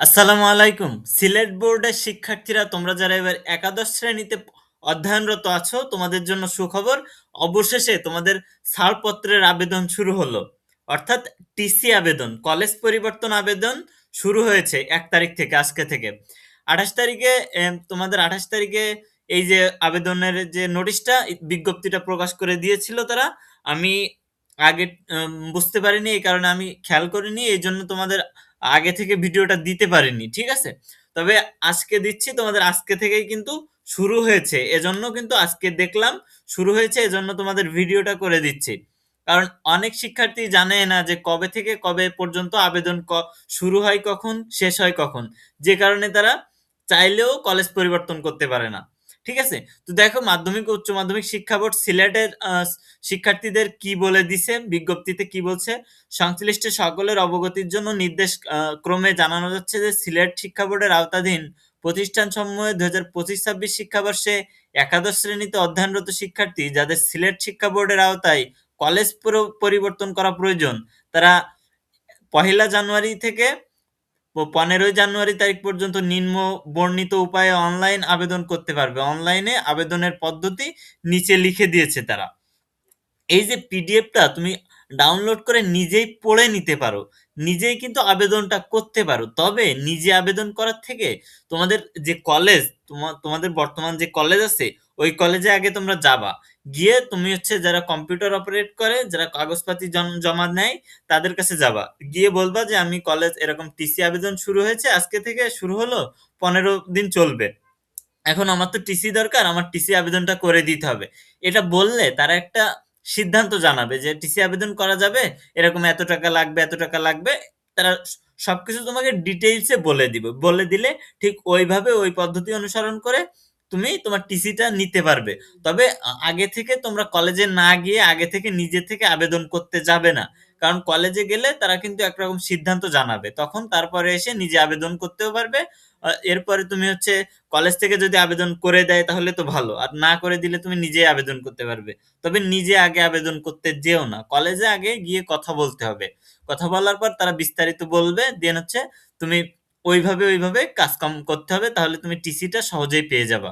আসসালামু আলাইকুম। সিলেট বোর্ডের শিক্ষার্থীরা তোমরা যারা এবার একাদশ শ্রেণীতে অধ্যয়নরত আছো, তোমাদের জন্য সুখবর। অবশেষে তোমাদের ছাড়পত্রের আবেদন শুরু হলো। অর্থাৎ টিসি আবেদন, কলেজ পরিবর্তন আবেদন শুরু হয়েছে এক তারিখ থেকে, আজকে থেকে। ২৮ তারিখে তোমাদের ২৮ তারিখে এই যে আবেদনের যে নোটিশটা, বিজ্ঞপ্তিটা প্রকাশ করে দিয়েছিল তারা। আমি আগে বুঝতে পারিনি, এই কারণে আমি খেয়াল করিনি। এই জন্য তোমাদের আগে থেকে ভিডিওটা দিতে পারিনি। ঠিক আছে? তবে আজকে দিচ্ছি, তোমাদের আজকে থেকেই কিন্তু শুরু হয়েছে। এজন্য কিন্তু আজকে দেখলাম শুরু হয়েছে, এজন্য তোমাদের ভিডিওটা করে দিচ্ছি। কারণ অনেক শিক্ষার্থী জানে না যে কবে থেকে কবে পর্যন্ত আবেদন শুরু হয় কখন, শেষ হয় কখন। যে কারণে তারা চাইলেও কলেজ পরিবর্তন করতে পারে না। ঠিক আছে? তো দেখো মাধ্যমিক উচ্চ মাধ্যমিক শিক্ষা বোর্ড সিলেটের শিক্ষার্থীদের কি বলে দিছে, বিজ্ঞপ্তিতে কি বলছে? সংশ্লিষ্ট সকলের অবগতির জন্য নির্দেশ ক্রমে জানানো যাচ্ছে যে সিলেট শিক্ষা বোর্ডের আওতাধীন প্রতিষ্ঠান সমূহে দু হাজার পঁচিশ ছাব্বিশ শিক্ষাবর্ষে একাদশ শ্রেণীতে অধ্যয়নরত শিক্ষার্থী যাদের সিলেট শিক্ষা বোর্ডের আওতায় কলেজ পুর পরিবর্তন করা প্রয়োজন, তারা পহেলা জানুয়ারি থেকে প ১৫ই জানুয়ারি তারিখ পর্যন্ত নিম্ন বর্ণিত উপায়ে অনলাইন আবেদন করতে পারবে। অনলাইনে আবেদনের পদ্ধতি নিচে লিখে দিয়েছে তারা। এই যে পিডিএফটা তুমি ডাউনলোড করে নিজেই পড়ে নিতে পারো। নিজেই কিন্তু আবেদনটা করতে পারো। তবে নিজে আবেদন করার থেকে তোমাদের যে কলেজ, তোমা তোমাদের বর্তমান যে কলেজ আছে, ওই কলেজে আগে তোমরা যাবা। গিয়ে তুমি হচ্ছে যারা কম্পিউটার অপারেট করে, যারা কাগজপাতি জমা নেয়, তাদের কাছে যাবা। গিয়ে বলবা যে, "আমি কলেজ এরকম টিসি আবেদন শুরু হয়েছে, আজকে থেকে শুরু হলো, ১৫ দিন চলবে। এখন আমার তো টিসি দরকার, আমার টিসি আবেদনটা করে দিতে হবে।" এটা বললে তারা একটা সিদ্ধান্ত জানাবে যে, "টিসি আবেদন করা যাবে? এরকম এত টাকা লাগবে, এত টাকা লাগবে।" তারা সবকিছু তোমাকে ডিটেইলসে বলে দিবে। বলে দিলে ঠিক ওইভাবে ওই পদ্ধতি অনুসরণ করে তুমি তোমার টিসিটা নিতে পারবে। তবে আগে থেকে তোমরা কলেজে না গিয়ে আগে থেকে নিজে থেকে আবেদন করতে যাবে না। কারণ কলেজে গেলে তারা কিন্তু একরকম সিদ্ধান্ত জানাবে। তখন তারপরে এসে নিজে আবেদন করতেও পারবে। এরপরে তুমি হচ্ছে কলেজ থেকে যদি আবেদন করে দেয় তাহলে তো ভালো। আর না করে দিলে তুমি নিজেই আবেদন করতে পারবে। তবে নিজে আগে আবেদন করতে যেও না। কলেজে আগে গিয়ে কথা বলতে হবে। কথা বলার পর তারা বিস্তারিত বলবে। দেন হচ্ছে তুমি ওইভাবে, ওইভাবে কাজকাম করতে হবে। তাহলে তুমি টিসিটা সহজেই পেয়ে যাবা।